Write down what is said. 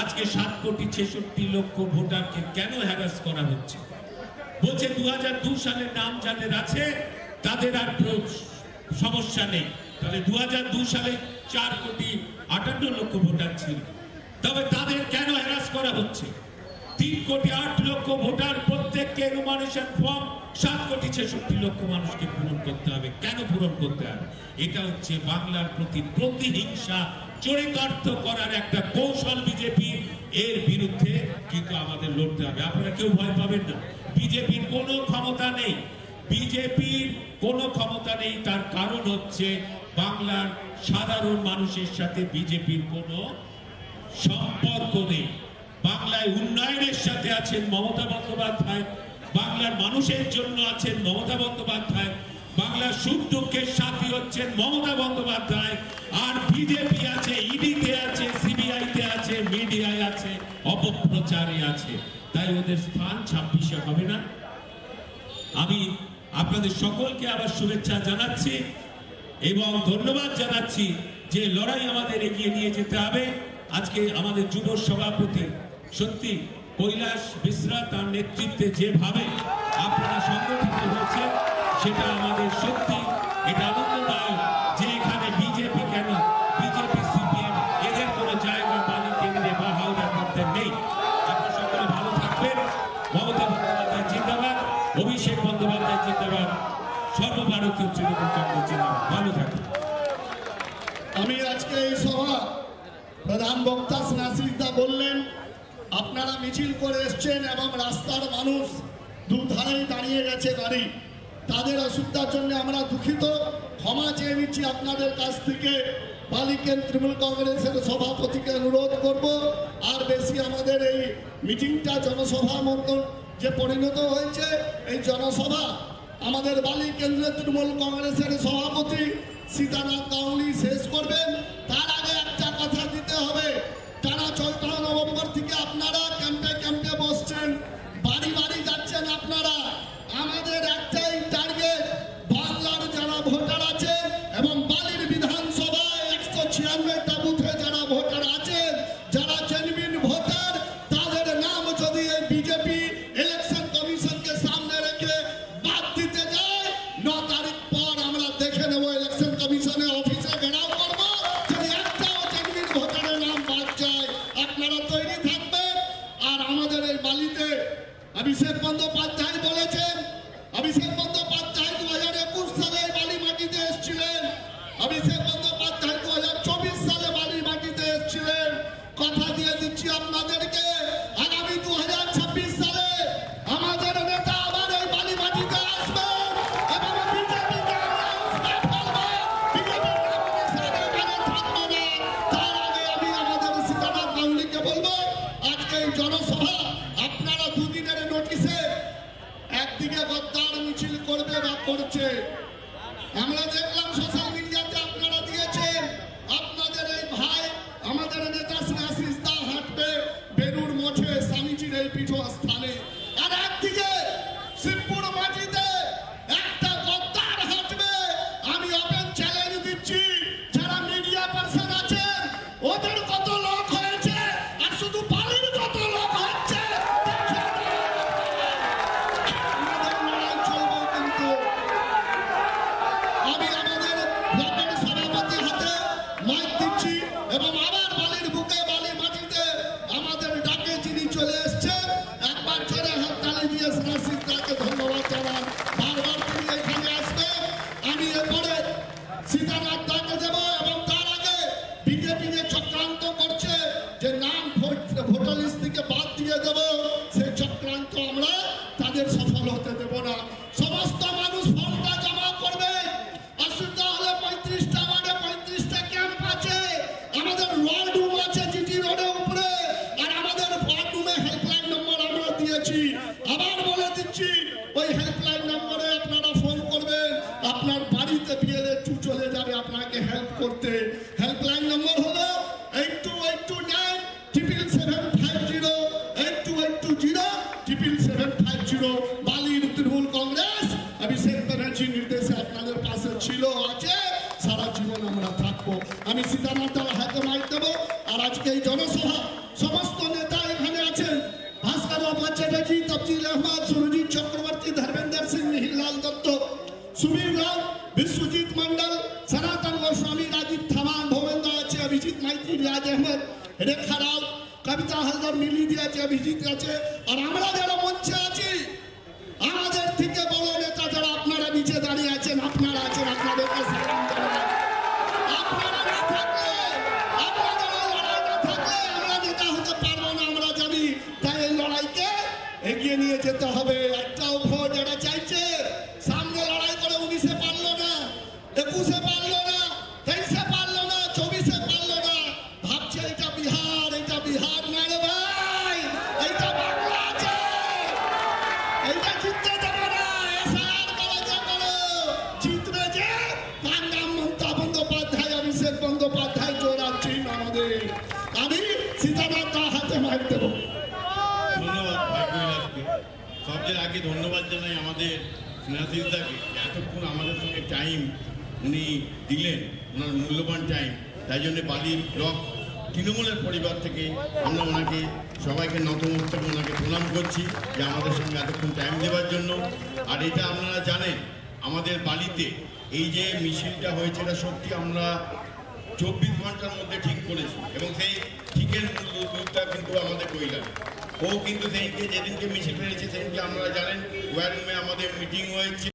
আজকে সাত কোটি ছেষট্টি লক্ষ ভোটারকে কেন হ্যারাস করা হচ্ছে? বলছে দু হাজার সালের নাম যাদের আছে, তাদের আর সমস্যা নেই। তাহলে দু হাজার সালে চার কোটি আটান্ন লক্ষ ভোটার ছিল। তবে তাদের কেন হ্যারাস করা হচ্ছে? তিন কোটি আট লক্ষ ভোটার প্রত্যেককে এনুমারেশন ফর্ম সাত কোটি ছেষট্টি লক্ষ মানুষকে পূরণ করতে হবে। কেন পূরণ করতে হবে? এটা হচ্ছে বাংলার প্রতি প্রতিহিংসা চরিতার্থ করার একটা কৌশল বিজেপির এর বিরুদ্ধে কিন্তু আমাদের লড়তে হবে। আপনারা কেউ ভয় পাবেন না। বিজেপির কোনো ক্ষমতা নেই। বিজেপির কোনো ক্ষমতা নেই, তার কারণ হচ্ছে বাংলার সাধারণ মানুষের সাথে বিজেপির কোনো সম্পর্ক নেই। বাংলায় উন্নয়নের সাথে আছেন মমতা বন্দ্যোপাধ্যায়, বাংলার মানুষের জন্য আছেন মমতা বন্দ্যোপাধ্যায়, বাংলার সুখ দুঃখের সাথী হচ্ছেন মমতা বন্দ্যোপাধ্যায়। আর বিজেপি আছে, ইডিতে আছে, সিবিআইতে আছে, মিডিয়ায় আছে, অপপ্রচারে আছে। তাই ওদের স্থান ছাব্বিশে হবে না। আমি আপনাদের সকলকে আবার শুভেচ্ছা জানাচ্ছি এবং ধন্যবাদ জানাচ্ছি যে লড়াই আমাদের এগিয়ে নিয়ে যেতে হবে। আজকে আমাদের যুব সভাপতি সত্যি কৈলাস মিশ্রা তার নেতৃত্বে যেভাবে আপনারা সংগঠিত হয়েছে সেটা আমাদের সত্যি, এটা আনন্দদায়ক অভিষেক বন্দ্যোপাধ্যায় জিন্দাবাদ। সর্বভারতীয় তৃণমূল কংগ্রেস জিন্দাবাদ। ভালো থাকবেন আমি আজকে এই সভা প্রধান বক্তা স্নাসিদা বললেন, আপনারা মিছিল করে এসছেন এবং রাস্তার মানুষ দুধারেই দাঁড়িয়ে গেছে গাড়ি। তাদের অসুবিধার জন্য আমরা দুঃখিত। ক্ষমা চেয়ে নিচ্ছি আপনাদের কাছ থেকে। বালিকেন তৃণমূল কংগ্রেসের সভাপতিকে অনুরোধ করব, আর বেশি আমাদের এই মিটিংটা জনসভা মতন যে পরিণত হয়েছে এই জনসভা, আমাদের বালি কেন্দ্রীয় তৃণমূল কংগ্রেসের সভাপতি সীতারাম কাউলি শেষ করবেন। नवं इलेक्शन कमिशन ऑफिस आहे गडाव দিচ্ছি এবং আবার বালির বুকে বালি মাটিতে আমাদের ডাকে যিনি চলে এসছেন। একবার জোরে হাত তালি দিয়ে তাকে ধন্যবাদ জানান। বারবার তিনি এখানে আসবেন। আমি এরপরে সীতানাথ দাকে দেব এবং তার আগে বিজেপি যে চক্রান্ত করছে আপনার বাড়িতে বিয়েলে টু চলে যাবে, আপনাকে হেল্প করতে। হেল্পলাইন নম্বর হলো নির্দেশে আপনাদের পাশে ছিল সারা জীবন আমরা থাকব। আমি আর আজকে এই জনসভা, সমস্ত নেতা এখানে আছেন। ভাস্কর চ্যাটার্জি, তফজিল আহমদ, সুরজিৎ সুবীর রাও, বিশ্বজিৎ মন্ডল সনাতন গোস্বামী, রাজীব থামান ভবেন্দ্র আছে, অভিজিৎ মাইতি রাজ আহমেদ, রেখা রাও, কবিতা হালদার মিলিদি আছে, অভিজিৎ আছে, আর আমরা যারা মঞ্চে আছি, আমাদের থেকে বড় নেতা যারা আপনারা নিচে দাঁড়িয়ে আছেন, আপনারা আছেন, আপনাদেরকে লড়াই না আমরা নেতা হতে পারব আমরা জানি। তাই এই লড়াইকে এগিয়ে নিয়ে যেতে হবে। একটাও জানাই আমাদের স্নেহাশিসদাকে এতক্ষণ আমাদের সঙ্গে টাইম উনি দিলেন। ওনার মূল্যবান টাইম তাই জন্য বালির ব্লক তৃণমূলের পরিবার থেকে আমরা ওনাকে সবাইকে নতমস্তক ওনাকে প্রণাম করছি যে আমাদের সঙ্গে এতক্ষণ টাইম দেওয়ার জন্য। আর এটা আপনারা জানেন, আমাদের বালিতে এই যে মিছিলটা হয়েছে এটা সত্যি আমরা চব্বিশ ঘণ্টার মধ্যে ঠিক করেছি এবং সেই ঠিকের মূলটা কিন্তু আমাদের কৈলাস ও কিন্তু সেদিনকে যেদিনকে মিছিল ফেলেছে সেদিনকে আমরা জানেন ওয়ারুমে আমাদের মিটিং হয়েছে।